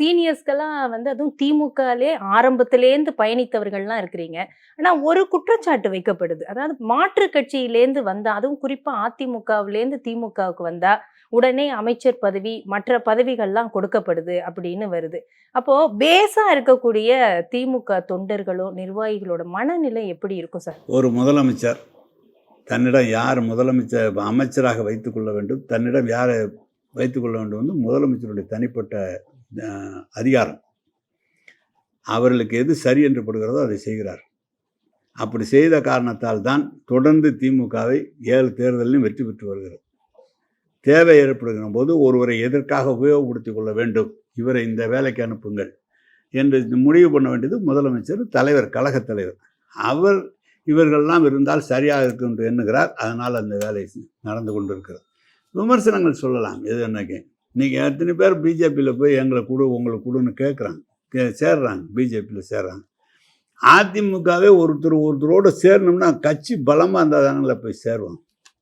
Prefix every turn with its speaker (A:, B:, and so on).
A: சீனியர்ஸ்க்கெல்லாம் வந்து அதுவும் திமுகலே ஆரம்பத்திலேருந்து பயணித்தவர்கள்லாம் இருக்கிறீங்க. ஆனால் ஒரு குற்றச்சாட்டு வைக்கப்படுது. அதாவது மாற்று கட்சியிலேருந்து வந்தால் அதுவும் குறிப்பாக அதிமுகவிலேருந்து திமுகவுக்கு வந்தால் உடனே அமைச்சர் பதவி மற்ற பதவிகள்லாம் கொடுக்கப்படுது அப்படின்னு வருது. அப்போ பேஸா இருக்கக்கூடிய திமுக தொண்டர்களோ நிர்வாகிகளோட மனநிலை எப்படி இருக்கும் சார்?
B: ஒரு முதலமைச்சர் தன்னிடம் யார் முதலமைச்சர் அமைச்சராக வைத்துக்கொள்ள வேண்டும் தன்னிடம் யாரை வைத்துக்கொள்ள வேண்டும் வந்து முதலமைச்சருடைய தனிப்பட்ட அதிகாரம். அவர்களுக்கு எது சரி என்று படுகிறதோ அதை செய்கிறார். அப்படி செய்த காரணத்தால் தான் தொடர்ந்து திமுகவை ஏழு தேர்தலிலும் வெற்றி பெற்று வருகிறது. தேவை ஏற்படுகிற போது ஒருவரை எதற்காக உபயோகப்படுத்திக் கொள்ள வேண்டும்? இவரை இந்த வேலைக்கு அனுப்புங்கள். என்று முடிவு பண்ண வேண்டியது முதலமைச்சர் தலைவர் கழகத் தலைவர். அவர் இவர்கள்லாம் இருந்தால் சரியாக இருக்கும் என்று எண்ணுகிறார். அதனால் அந்த வேலை நடந்து கொண்டிருக்கிறது. விமர்சனங்கள் சொல்லலாம். எது என்னக்கு நீங்கள் எத்தனை பேர் பிஜேபியில் போய் எங்களை கொடு உங்களை கொடுன்னு கேட்குறாங்க கே சேர்றாங்க பிஜேபியில் சேர்றாங்க. அதிமுகவே ஒருத்தர் ஒருத்தரோடு சேரணும்னா கட்சி பலமாக இருந்தால் தானங்கள போய் சேருவாங்க.